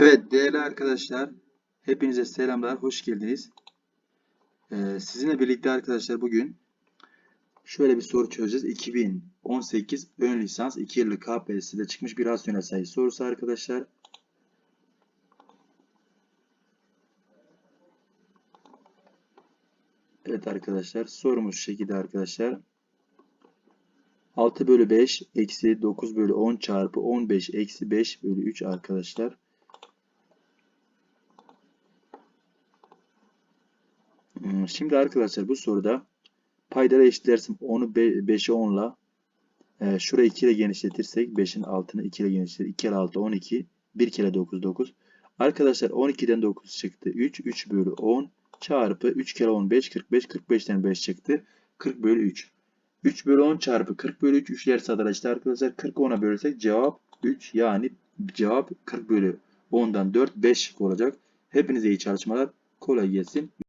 Evet değerli arkadaşlar, hepinize selamlar, hoş geldiniz. Ee, sizinle birlikte arkadaşlar bugün şöyle bir soru çözeceğiz. 2018 ön lisans 2 yıllık KPSS'de çıkmış bir rasyonel sayı sorusu arkadaşlar. Evet arkadaşlar, sorumuz şu şekilde arkadaşlar. 6 bölü 5 eksi 9 bölü 10 çarpı 15 eksi 5 bölü 3 arkadaşlar. Şimdi arkadaşlar bu soruda paydaları eşitlersem 10'u 5'e 10'la e, şurayı 2 ile genişletirsek 5'in altını 2 ile genişletir. 2 kere 6 12. 1 kere 9 9. Arkadaşlar 12'den 9 çıktı. 3 3 bölü 10 çarpı 3 kere 15 45 45'ten 5 çıktı. 40 bölü 3. 3 bölü 10 çarpı 40 bölü 3 üçler sadara işte arkadaşlar 40 10'a bölersek cevap 3 yani cevap 40 bölü 10'dan 4 5 olacak. Hepinize iyi çalışmalar. Kolay gelsin.